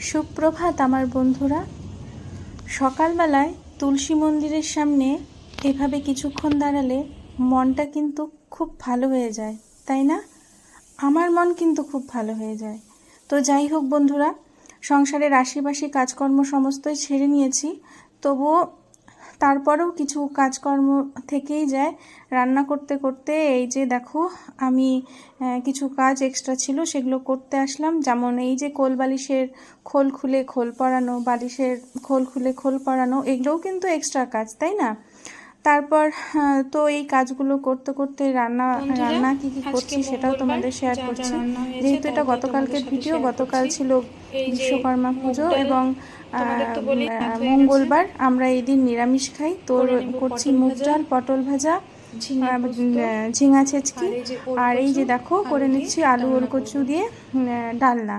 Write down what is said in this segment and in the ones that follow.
সুপ্রভাত আমার বন্ধুরা। সকালবেলায় তুলসী মন্দিরের সামনে এভাবে কিছুক্ষণ দাঁড়ালে মনটা কিন্তু খুব ভালো হয়ে যায়, তাই না? আমার মন কিন্তু খুব ভালো হয়ে যায়। তো যাই হোক বন্ধুরা, সংসারের আশেপাশে কাজকর্ম সমস্তই ছেড়ে নিয়েছি, তবুও তারপরেও কিছু কাজকর্ম থেকেই যায়। রান্না করতে করতে এই যে দেখো, আমি কিছু কাজ এক্সট্রা ছিল, সেগুলো করতে আসলাম। যেমন এই যে কোল বালিশের খোল খুলে খোল পরানো, বালিশের খোল খুলে খোল পরানো, এগুলোও কিন্তু এক্সট্রা কাজ, তাই না? তারপর তো এই কাজগুলো করতে করতে রান্না রান্না কি কি করছি সেটাও তোমাদের শেয়ার করছি। যেহেতু এটা গতকালকের ভিডিও গতকাল ছিল বিশ্বকর্মা পুজো এবং। মঙ্গলবার আমরা এই দিন নিরামিষ খাই। তো করছি মুগ ডাল পটল ভাজা ঝিঙে ছেচকি। আর এই যে দেখো করে নিচ্ছি আলু করব। কচু দিয়ে ডালনা।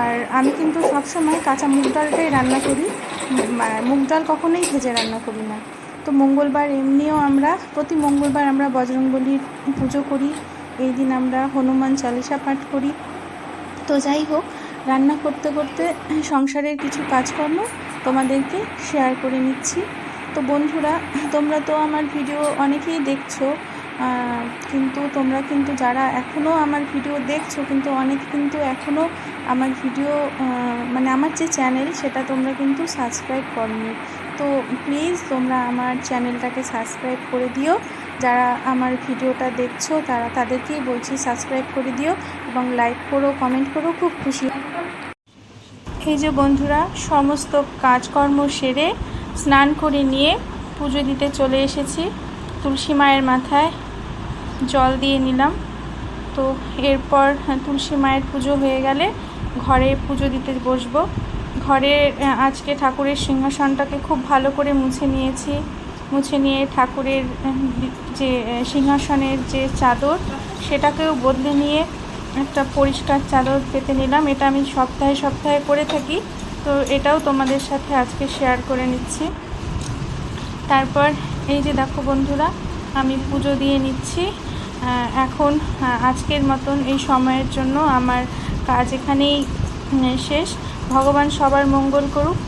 আর আমি কিন্তু সবসময় কাঁচা মুগ ডালটাই রান্না করি। মুগ ডাল কখনোই ভেজে রান্না করি না। তো মঙ্গলবার এমনিও আমরা, প্রতি মঙ্গলবার আমরা বজরংবলির পুজো করি, এই দিন আমরা হনুমান চালিসা পাঠ করি। তো যাই হোক, রান্না করতে করতে সংসারের কিছু কাজকর্ম তোমাদেরকে শেয়ার করে নিচ্ছি। তো বন্ধুরা, তোমরা তো আমার ভিডিও অনেকেই দেখছ কিন্তু তোমরা কিন্তু যারা এখনও আমার ভিডিও দেখছ, কিন্তু অনেক কিন্তু এখনও আমার ভিডিও মানে আমার যে চ্যানেল সেটা তোমরা কিন্তু সাবস্ক্রাইব করনি। তো প্লিজ তোমরা আমার চ্যানেলটাকে সাবস্ক্রাইব করে দিও। যারা আমার ভিডিওটা দেখছ তারা তাদেরকেই বলছি সাবস্ক্রাইব করে দিও এবং লাইক করো কমেন্ট করো খুব খুশি এই যে বন্ধুরা সমস্ত কাজকর্ম সেরে স্নান করে নিয়ে পুজো দিতে চলে এসেছি। তুলসী মায়ের মাথায় জল দিয়ে নিলাম। তো এরপর হ্যাঁ, তুলসী মায়ের পুজো হয়ে গেলে ঘরে পুজো দিতে বসবো। ঘরে আজকে ঠাকুরের সিংহাসনটাকে খুব ভালো করে মুছে নিয়েছি। মুছে নিয়ে ঠাকুরের যে সিংহাসনের যে চাদর, সেটাকেও বদলে নিয়ে একটা পরিষ্কার চাদর পেতে নিলাম। এটা আমি সপ্তাহে সপ্তাহে করে থাকি। তো এটাও তোমাদের সাথে আজকে শেয়ার করে নিচ্ছি। তারপর এই যে দেখো বন্ধুরা, আমি পুজো দিয়ে নিচ্ছি। এখন আজকের মতন এই সময়ের জন্য আমার কাজ এখানেই শেষ। ভগবান সবার মঙ্গল করুক।